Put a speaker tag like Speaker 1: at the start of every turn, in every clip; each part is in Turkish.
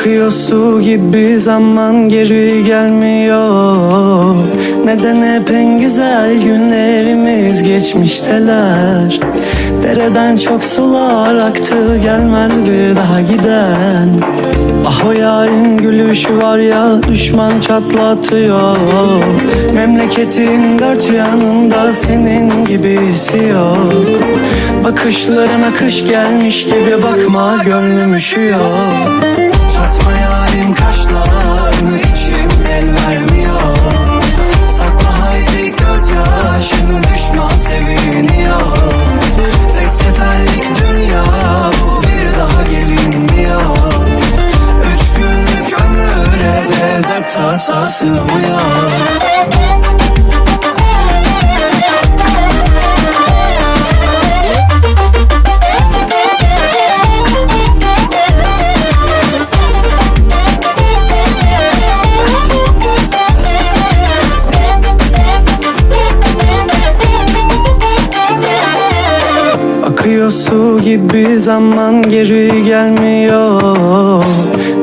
Speaker 1: Akıyor su gibi zaman geri gelmiyor. Neden hep en güzel günlerimiz geçmişteler? Dereden çok sular aktı gelmez bir daha giden. Ah o yarın gülüşü var ya düşman çatlatıyor. Memleketin dört yanında senin gibisi yok Bakışlarına kış gelmiş gibi bakma gönlüm üşüyor Çatma yarim kaşlarını içim el vermiyor. Sakla haydi gözyaşını düşman seviniyor. Tek seferlik dünya bu bir daha gelinmiyor. Üç günlük ömüre de dert tasa sığmıyor Akıyor su gibi zaman geri gelmiyor.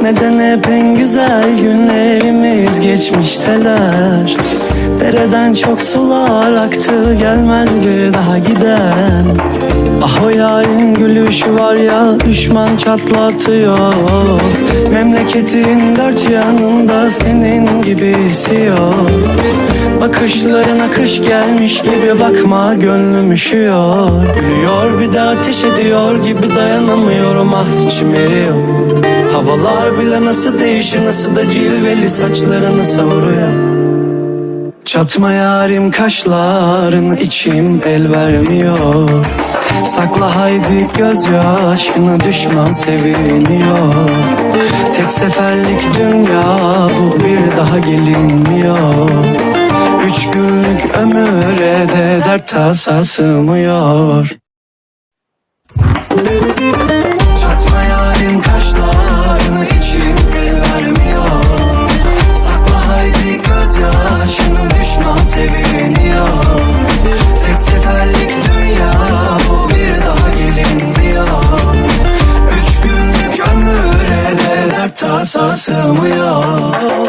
Speaker 1: Neden hep en güzel günlerimiz geçmişteler Dereden çok sular aktı gelmez bir daha giden. Ah o yarın gülüşü var ya düşman çatlatıyor. Memleketin dört yanında senin gibisi yok Bakışlarına kış gelmiş gibi bakma gönlüm üşüyor. Gülüyor bir de ateş ediyor gibi dayanamıyorum. Ah içim eriyor. Havalar bile nasıl değişir nasıl da cilveli saçlarını savuruyor Çatma yarim kaşlarını içim el vermiyor. Sakla haydi gözyaşını düşman seviniyor. Tek seferlik dünya bu bir daha gelinmiyor. Üç günlük ömüre de dert tasa sığmıyor. Çatma yarim kaşlarını seviniyor Tek seferlik dünya bir daha gelinmiyor. Üç günlük ömüre de dert tasa sığmıyor